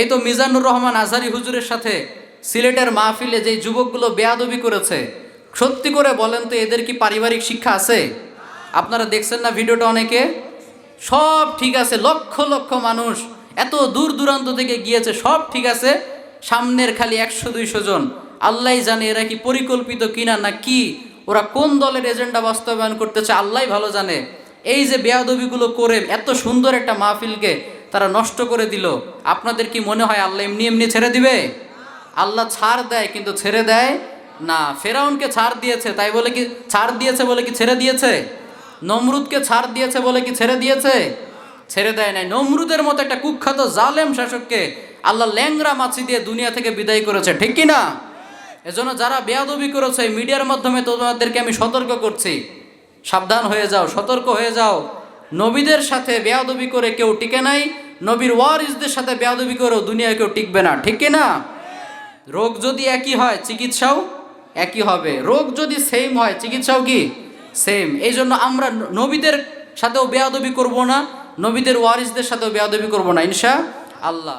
এই তো মিজানুর রহমান আজহারি হুজুরের সাথে সিলেটের মাহফিলে যে যুবকগুলো বেয়াদবি করেছে, সত্যি করে বলেন তো এদের কি পারিবারিক শিক্ষা আছে? আপনারা দেখছেন না ভিডিওটা অনেকে? সব ঠিক আছে, লক্ষ লক্ষ মানুষ এত দূর দূরান্ত থেকে গিয়েছে, সব ঠিক আছে, সামনের খালি একশো দুইশো জন। আল্লাহ জানে এরা কি পরিকল্পিত কিনা না কি, ওরা কোন দলের এজেন্ডা বাস্তবায়ন করতেছে আল্লাহ ভালো জানে। এই যে বেয়াদবিগুলো করে এত সুন্দর একটা মাহফিলকে তারা নষ্ট করে দিল। আপনাদের কি মনে হয় আল্লাহ এমনি এমনি ছেড়ে দিবে? আল্লাহ ছাড় দেয় কিন্তু ছেড়ে দেয় না। ফেরাউনকে ছাড় দিয়েছে, তাই বলে কি ছাড় দিয়েছে বলে কি ছেড়ে দিয়েছে? নমরুদকে ছাড় দিয়েছে বলে কি ছেড়ে দিয়েছে? ছেড়ে দেয় নাই। নমরুদের মতো একটা কুখ্যাত জালেম শাসককে আল্লাহ ল্যাংরা মাছি দিয়ে দুনিয়া থেকে বিদায় করেছে, ঠিক কি না? এজন্য যারা বেয়াদবি করেছে মিডিয়ার মাধ্যমে তোমাদেরকে আমি সতর্ক করছি। সাবধান হয়ে যাও, সতর্ক হয়ে যাও। নবীদের সাথে বেয়াদবি করে কেউ টিকে নাই। নবীর ওয়ারিসদের সাথে বেয়াদবি করেও দুনিয়ায় কেউ টিকবে না, ঠিক না রোগ যদি একই হয়, চিকিৎসাও একই হবে। রোগ যদি সেম হয়, চিকিৎসাও কি? সেম এই জন্য আমরা নবীদের সাথেও বেয়াদবি করব না, নবীদের ওয়ারিসদের সাথেও বেয়াদবি করব না, ইনশা আল্লাহ।